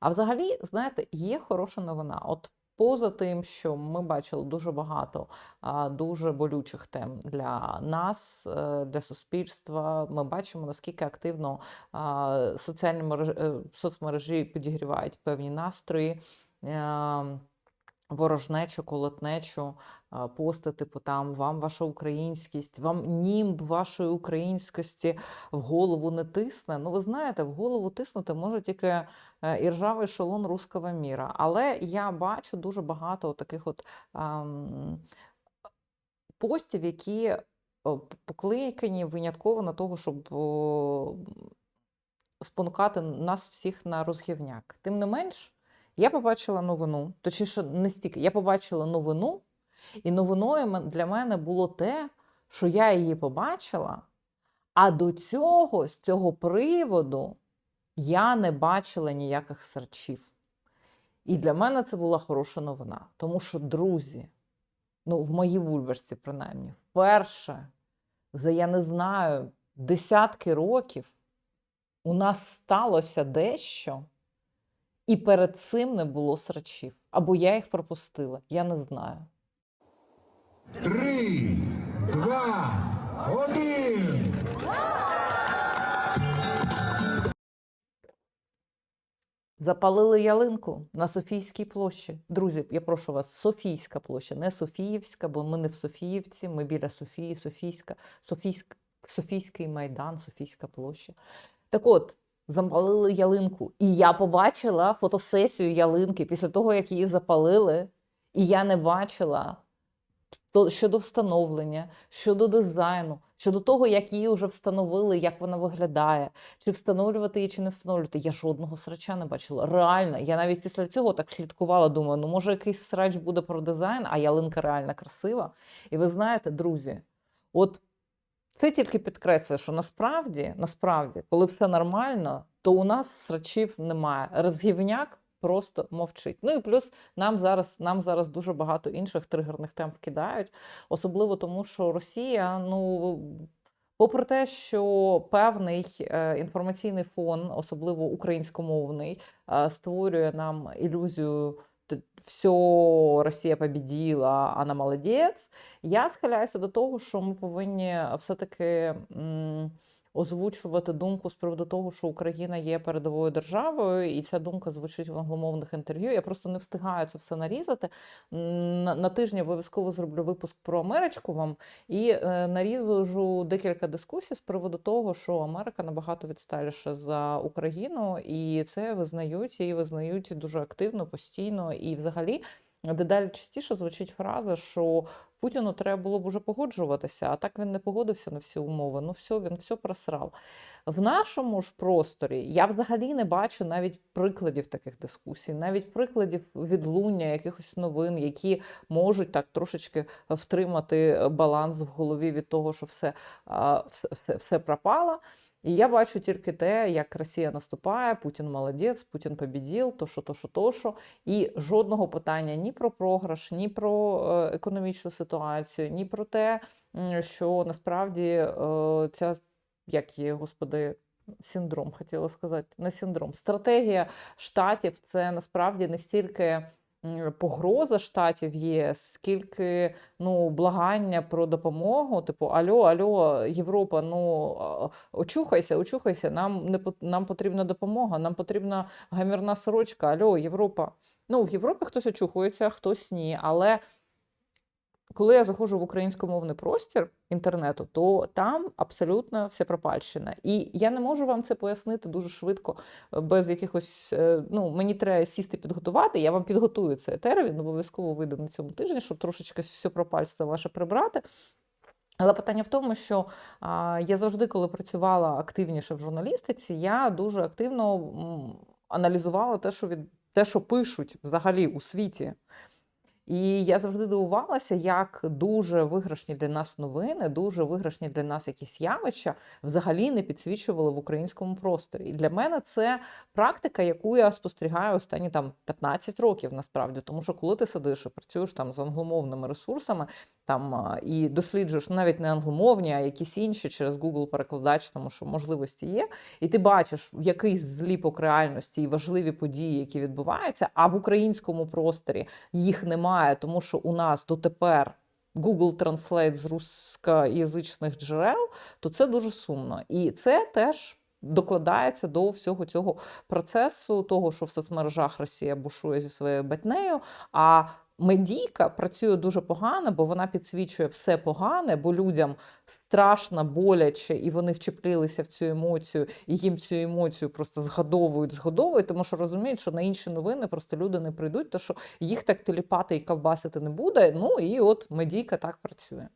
А взагалі, знаєте, є хороша новина. От поза тим, що ми бачили дуже багато дуже болючих тем для нас, е, для суспільства. Ми бачимо, наскільки активно соціальні мережі, е, соцмережі підігрівають певні настрої. Е, Ворожнечу, колотнечу, пости, типу там вам ваша українськість, вам німб вашої українськості в голову не тисне. Ну, ви знаєте, в голову тиснути може тільки е, іржавий шолом руского міра. Але я бачу дуже багато таких от ам, постів, які покликані винятково на того, щоб спонукати нас всіх на розгівняк. Тим не менш, я побачила новину, точніше, не стільки, я побачила новину, і новиною для мене було те, що я її побачила, а до цього, з цього приводу, я не бачила ніяких серчів. І для мене це була хороша новина. Тому що, друзі, ну, в моїй бульбашці, принаймні, вперше за я не знаю десятки років у нас сталося дещо, і перед цим не було срачів. Або я їх пропустила, я не знаю. Три, два, один. Запалили ялинку на Софійській площі. Друзі, я прошу вас, Софійська площа, не Софіївська, бо ми не в Софіївці, ми біля Софії, Софійська, Софійськ, Софійський майдан, Софійська площа. Так от, запалили ялинку. І я побачила фотосесію ялинки після того, як її запалили, і я не бачила щодо встановлення, щодо дизайну, щодо того, як її вже встановили, як вона виглядає, чи встановлювати її, чи не встановлювати. Я жодного срача не бачила. Реально, я навіть після цього так слідкувала. Думаю, ну може якийсь срач буде про дизайн, а ялинка реально красива. І ви знаєте, друзі, от це тільки підкреслює, що насправді, насправді, коли все нормально, то у нас срачів немає. Розгівняк просто мовчить. Ну і плюс нам зараз, нам зараз дуже багато інших тригерних тем вкидають, особливо тому, що Росія, ну. Попри те, що певний е, інформаційний фон, особливо українськомовний, е, створює нам ілюзію все, Росія побіділа, вона молодець. Я схиляюся до того, що ми повинні все-таки озвучувати думку з приводу того, що Україна є передовою державою, і ця думка звучить в англомовних інтерв'ю. Я просто не встигаю це все нарізати. На, на тижні обов'язково зроблю випуск про Америчку вам і е, нарізу декілька дискусій з приводу того, що Америка набагато відсталіша за Україну, і це визнають і визнають дуже активно, постійно і взагалі. Дедалі частіше звучить фраза, що Путіну треба було б уже погоджуватися, а так він не погодився на всі умови. Ну все, він все просрав. В нашому ж просторі я взагалі не бачу навіть прикладів таких дискусій, навіть прикладів відлуння якихось новин, які можуть так трошечки втримати баланс в голові від того, що все, все, все, все пропало. І я бачу тільки те, як Росія наступає, Путін молодець, Путін побідів, то що, то що, то що. І жодного питання ні про програш, ні про е, економічну ситуацію, ні про те, що насправді е, ця, як є, господи, синдром, хотіла сказати, не синдром. Стратегія штатів це насправді не стільки. Погроза штатів ЄС, скільки ну благання про допомогу, типу Альо, Альо, Європа, ну очухайся, очухайся, нам не нам потрібна допомога, нам потрібна гамірна сорочка. Альо, Європа. Ну, в Європі хтось очухується, хтось ні. Але коли я заходжу в українськомовний простір інтернету, то там абсолютно все пропальщина. І я не можу вам це пояснити дуже швидко, е, без якихось. е, Ну, мені треба сісти підготувати. Я вам підготую цей етер, він обов'язково вийде на цьому тижні, щоб трошечки все пропальство ваше прибрати. Але питання в тому, що а, я завжди, коли працювала активніше в журналістиці, я дуже активно м, аналізувала те, що від те, що пишуть взагалі у світі. І я завжди дивувалася, як дуже виграшні для нас новини, дуже виграшні для нас якісь явища взагалі не підсвічували в українському просторі. І для мене це практика, яку я спостерігаю останні там 15 років насправді. Тому що коли ти сидиш і працюєш там з англомовними ресурсами, там і досліджуєш ну, навіть не англомовні, а якісь інші через Google перекладач, тому що можливості є. І ти бачиш, який зліпок реальності і важливі події, які відбуваються, а в українському просторі їх немає, тому що у нас дотепер. Google Translate з рускоязичних джерел, то це дуже сумно. І це теж докладається до всього цього процесу, того, що в соцмережах Росія бушує зі своєю батнею. А медійка працює дуже погано, бо вона підсвічує все погане, бо людям страшно, боляче, і вони вчеплілися в цю емоцію, і їм цю емоцію просто згадовують, згадовують, тому що розуміють, що на інші новини просто люди не прийдуть, тому що їх так теліпати і ковбасити не буде. Ну і от медійка так працює.